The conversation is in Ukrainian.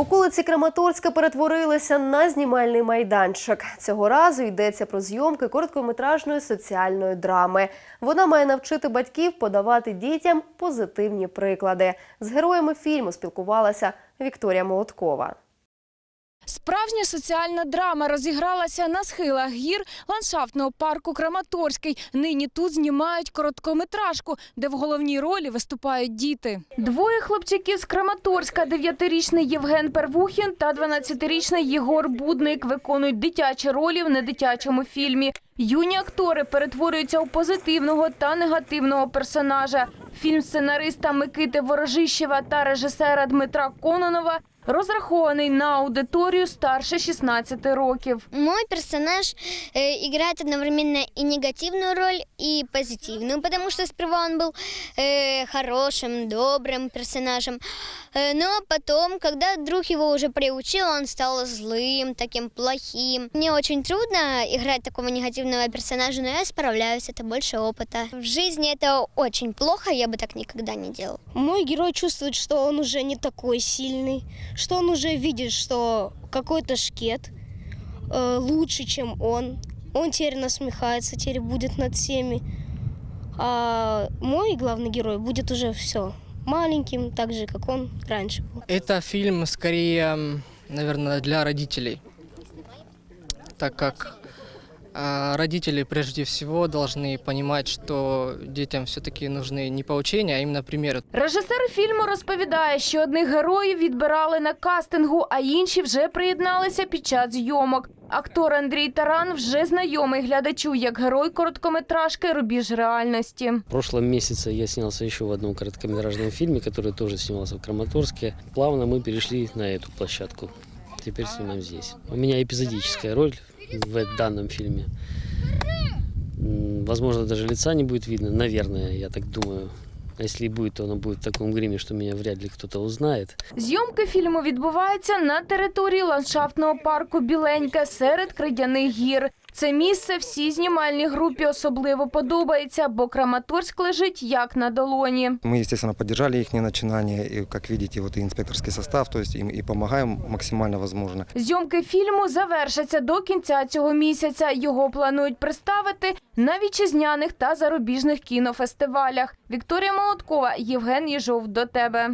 Околиці Краматорська перетворилися на знімальний майданчик. Цього разу йдеться про зйомки короткометражної соціальної драми. Вона має навчити батьків подавати дітям позитивні приклади. З героями фільму спілкувалася Вікторія Молоткова. Справжня соціальна драма розігралася на схилах гір ландшафтного парку Краматорський. Нині тут знімають короткометражку, де в головній ролі виступають діти. Двоє хлопчиків з Краматорська, дев'ятирічний Євген Первухін та 12-річний Єгор Будник виконують дитячі ролі в недитячому фільмі. Юні актори перетворюються у позитивного та негативного персонажа. Фільм сценариста Микити Ворожищева та режисера Дмитра Кононова розрахований на аудиторію старше 16 років. Мой персонаж э, играет одновременно и негативную роль, и позитивную, потому что сперва он был э, хорошим, добрым персонажем. Э, но потом, когда друг его уже приучил, он стал злым, таким плохим. Мне очень трудно играть такого негативного персонажа, но я справляюсь, это больше опыта. В жизни это очень плохо, я бы так никогда не делала. Мой герой чувствует, что он уже не такой сильный, что он уже видит, что какой-то шкет э, лучше, чем он. Он теперь насмехается, теперь будет над всеми. А мой главный герой будет уже все маленьким, так же, как он раньше был. Это фильм скорее, м, наверное, для родителей, так как а, родители прежде всего должны понимать, что детям все-таки нужны не поучения, а именно примеры. Режисер фільму розповідає, що одних героїв відбирали на кастингу, а інші вже приєдналися під час зйомок. Актор Андрій Таран вже знайомий глядачу як герой короткометражки Рубіж реальності. В прошлом месяце я снялся еще в одном короткометражном фильме, который тоже снимался в Краматорске. Плавно мы перешли на эту площадку. Теперь снимаем здесь. У меня эпизодическая роль в данном фильме. Возможно, даже лица не будет видно, наверное, я так думаю. А если и будет, то воно буде в такому грімі, що мене вряд ли хтось узнає. Зйомки фільму відбуваються на території ландшафтного парку Біленька серед кридяних гір. Це місце всій знімальній групі особливо подобається, бо Краматорськ лежить як на долоні. Мы, естественно, поддержали их начинание, и, как видите, вот и инспекторский состав, то есть им и помогаем максимально возможно. Зйомки фільму завершаться до кінця цього місяця. Його планують представити на вітчизняних та зарубіжних кінофестивалях. Вікторія Молоткова, Євген Єжов. До тебе.